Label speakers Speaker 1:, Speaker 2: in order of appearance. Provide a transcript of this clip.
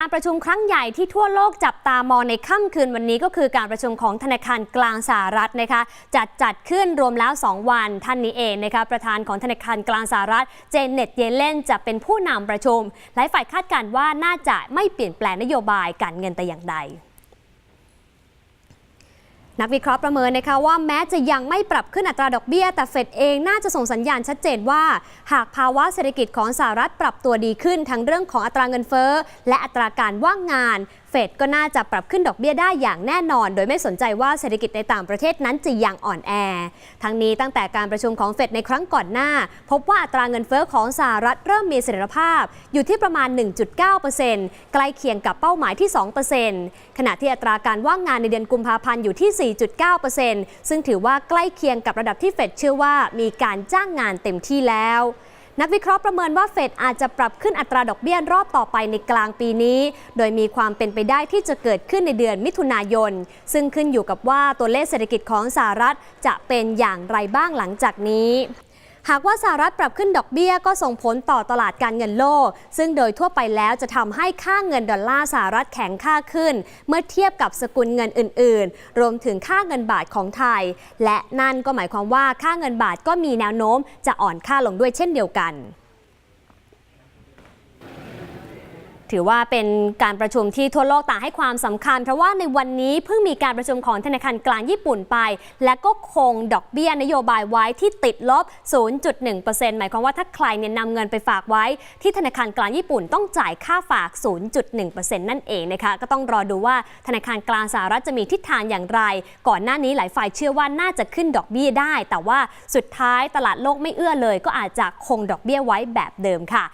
Speaker 1: การประชุมครั้งใหญ่ที่ทั่วโลกจับตามองในค่ำคืนวันนี้ก็คือการประชุมของธนาคารกลางสหรัฐนะคะจัดจัดขึ้นรวมแล้ว 2 วันท่านนี้เองนะคะประธานของธนาคารกลางสหรัฐเจเน็ตเยเลนจะเป็นผู้นำประชุมหลายฝ่ายคาดการณ์ว่าน่าจะไม่เปลี่ยนแปลงนโยบายการเงินแต่อย่างใด นักวิเคราะห์ประเมินนะคะว่าแม้จะยังไม่ปรับขึ้นอัตราดอกเบี้ย แต่เฟดเองน่าจะส่งสัญญาณชัดเจนว่า หากภาวะเศรษฐกิจของสหรัฐปรับตัวดีขึ้นทั้งเรื่องของอัตราเงินเฟ้อและอัตราการว่างงานเฟดก็น่าจะปรับขึ้นดอกเบี้ยได้อย่างแน่นอน โดยไม่สนใจว่าเศรษฐกิจในต่างประเทศนั้นจะยังอ่อนแอ ทั้งนี้ตั้งแต่การประชุมของเฟดในครั้งก่อนหน้า พบว่าอัตราเงินเฟ้อของสหรัฐเริ่มมีเสถียรภาพ อยู่ที่ประมาณ 1.9%ใกล้เคียงกับเป้าหมายที่ 2%ขณะที่อัตราการว่างงานในเดือนกุมภาพันธ์อยู่ที่ 4.9%ซึ่งถือว่าใกล้เคียงกับระดับที่เฟดเชื่อว่ามีการจ้างงานเต็มที่แล้ว นักวิเคราะห์ประเมินว่าเฟดอาจจะปรับขึ้นอัตราดอกเบี้ยรอบต่อไปในกลางปีนี้ โดยมีความเป็นไปได้ที่จะเกิดขึ้นในเดือนมิถุนายน ซึ่งขึ้นอยู่กับว่าตัวเลขเศรษฐกิจของสหรัฐจะเป็นอย่างไรบ้างหลังจากนี้ หากว่าสหรัฐปรับขึ้นดอกเบี้ยก็ส่งผลต่อตลาดการเงินโลก ซึ่งโดยทั่วไปแล้วจะทำให้ค่าเงินดอลลาร์สหรัฐแข็งค่าขึ้น เมื่อเทียบกับสกุลเงินอื่น ๆ รวมถึงค่าเงินบาทของไทย และนั่นก็หมายความว่าค่าเงินบาทก็มีแนวโน้มจะอ่อนค่าลงด้วยเช่นเดียวกัน ถือว่าเป็นการประชุมที่ทั่วโลกต่างให้ความสำคัญ เพราะว่าในวันนี้เพิ่งมีการประชุมของธนาคารกลางญี่ปุ่นไป และก็คงดอกเบี้ยนโยบายไว้ที่ติดลบ 0.1%หมายความว่าถ้าใครเนี่ยนำเงินไปฝากไว้ ที่ธนาคารกลางญี่ปุ่นต้องจ่ายค่าฝาก 0.1%นั่นเองนะคะก็ต้องรอดูว่าธนาคารกลางสหรัฐจะมีทิศทางอย่างไร ก่อนหน้านี้หลายฝ่ายเชื่อว่าน่าจะขึ้นดอกเบี้ยได้ แต่ว่าสุดท้ายตลาดโลกไม่เอื้อเลย ก็อาจจะคงดอกเบี้ยไว้แบบเดิมค่ะ